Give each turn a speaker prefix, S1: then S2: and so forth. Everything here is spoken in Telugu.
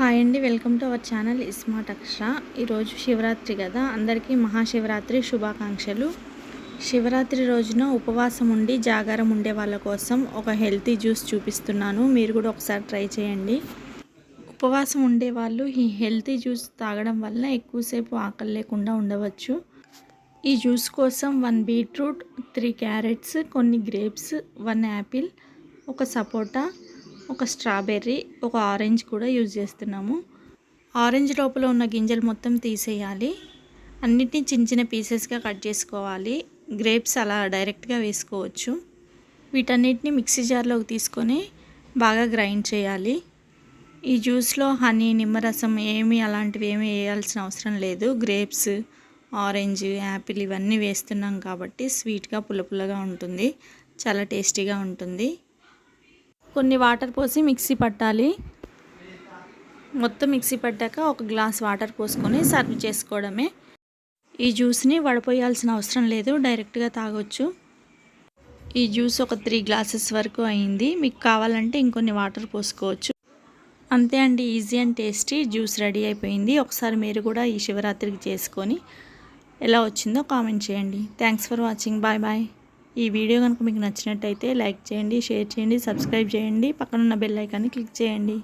S1: హాయ్ అండి welcome to our channel ismart Akshara. ఈరోజు శివరాత్రి కదా అందరికీ మహాశివరాత్రి శుభాకాంక్షలు. శివరాత్రి రోజున ఉపవాసం ఉండి జాగారం ఉండే వాళ్ళ కోసం ఒక హెల్తీ జ్యూస్ చూపిస్తున్నాను. మీరు కూడా ఒకసారి ట్రై చేయండి. ఉపవాసం ఉండే వాళ్ళు ఈ హెల్తీ జ్యూస్ తాగడం వల్ల ఎక్కువసేపు ఆకలి లేకుండా ఉండవచ్చు. ఈ జ్యూస్ కోసం వన్ బీట్రూట్ త్రీ క్యారెట్స్ కొన్ని గ్రేప్స్ వన్ యాపిల్ ఒక సపోటా ఒక స్ట్రాబెర్రీ ఒక ఆరెంజ్ కూడా యూజ్ చేస్తున్నాము. ఆరెంజ్ లోపల ఉన్న గింజలు మొత్తం తీసేయాలి. అన్నిటిని చిన్న చిన్న పీసెస్గా కట్ చేసుకోవాలి. గ్రేప్స్ అలా డైరెక్ట్గా వేసుకోవచ్చు. వీటన్నిటిని మిక్సీ జార్లోకి తీసుకొని బాగా గ్రైండ్ చేయాలి. ఈ జ్యూస్లో హనీ నిమ్మరసం ఏమి అలాంటివి ఏమీ వేయాల్సిన అవసరం లేదు. గ్రేప్స్ ఆరెంజ్ యాపిల్ ఇవన్నీ వేస్తున్నాం కాబట్టి స్వీట్గా పులపులగా ఉంటుంది. చాలా టేస్టీగా ఉంటుంది. కొన్ని వాటర్ పోసి మిక్సీ పట్టాలి. మొత్తం మిక్సీ పట్టాక ఒక గ్లాస్ వాటర్ పోసుకొని సర్వ్ చేసుకోవడమే. ఈ జ్యూస్ని వడపోయాల్సిన అవసరం లేదు డైరెక్ట్గా తాగొచ్చు. ఈ జ్యూస్ ఒక త్రీ గ్లాసెస్ వరకు అయింది. మీకు కావాలంటే ఇంకొన్ని వాటర్ పోసుకోవచ్చు. అంతే అండి easy and tasty. Juice ready అయిపోయింది. ఒకసారి మీరు కూడా ఈ శివరాత్రికి చేసుకొని ఎలా వచ్చిందో కామెంట్ చేయండి. Thanks for watching. Bye bye. ఈ వీడియో కనుక మీకు నచ్చినట్టయితే లైక్ చేయండి షేర్ చేయండి సబ్స్క్రైబ్ చేయండి. పక్కనున్న బెల్ ఐకాన్ని క్లిక్ చేయండి.